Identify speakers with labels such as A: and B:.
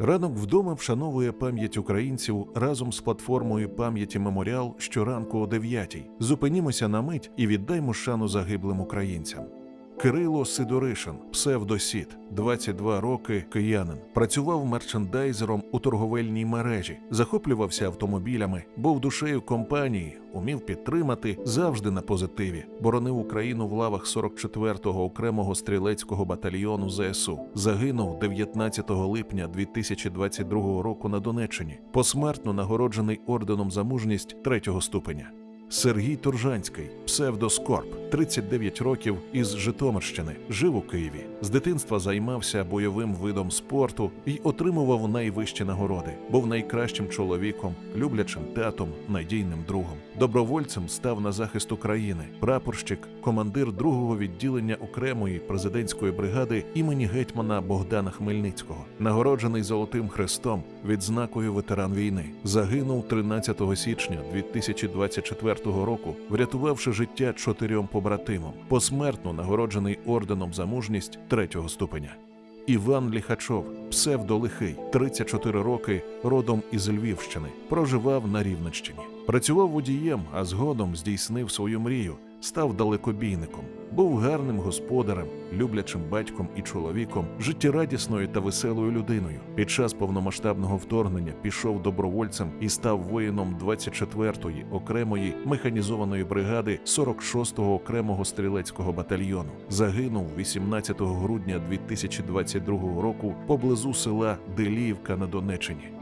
A: Ранок вдома вшановує пам'ять українців разом з платформою пам'яті Меморіал щоранку о 9 Зупинімося на мить і віддаймо шану загиблим українцям. Кирило Сидоришин, псевдосід, 22 роки, киянин, працював мерчендайзером у торговельній мережі, захоплювався автомобілями, був душею компанії, умів підтримати завжди на позитиві, боронив Україну в лавах 44-го окремого стрілецького батальйону ЗСУ. Загинув 19 липня 2022 року на Донеччині, посмертно нагороджений орденом за мужність третього ступеня. Сергій Туржанський, псевдоскорп, 39 років із Житомирщини, жив у Києві. З дитинства займався бойовим видом спорту і отримував найвищі нагороди. Був найкращим чоловіком, люблячим татом, надійним другом. Добровольцем став на захист України, прапорщик, командир другого відділення окремої президентської бригади імені гетьмана Богдана Хмельницького, нагороджений Золотим Хрестом, відзнакою ветеран війни. Загинув 13 січня 2024 року, врятувавши життя чотирьом побратимам, посмертно нагороджений орденом за мужність третього ступеня. Іван Ліхачов, псевдолихий, 34 роки, родом із Львівщини, проживав на Рівненщині. Працював водієм, а згодом здійснив свою мрію, став далекобійником. Був гарним господарем, люблячим батьком і чоловіком, життєрадісною та веселою людиною. Під час повномасштабного вторгнення пішов добровольцем і став воїном 24-ї окремої механізованої бригади 46-го окремого стрілецького батальйону. Загинув 18 грудня 2022 року поблизу села Деліївка на Донеччині.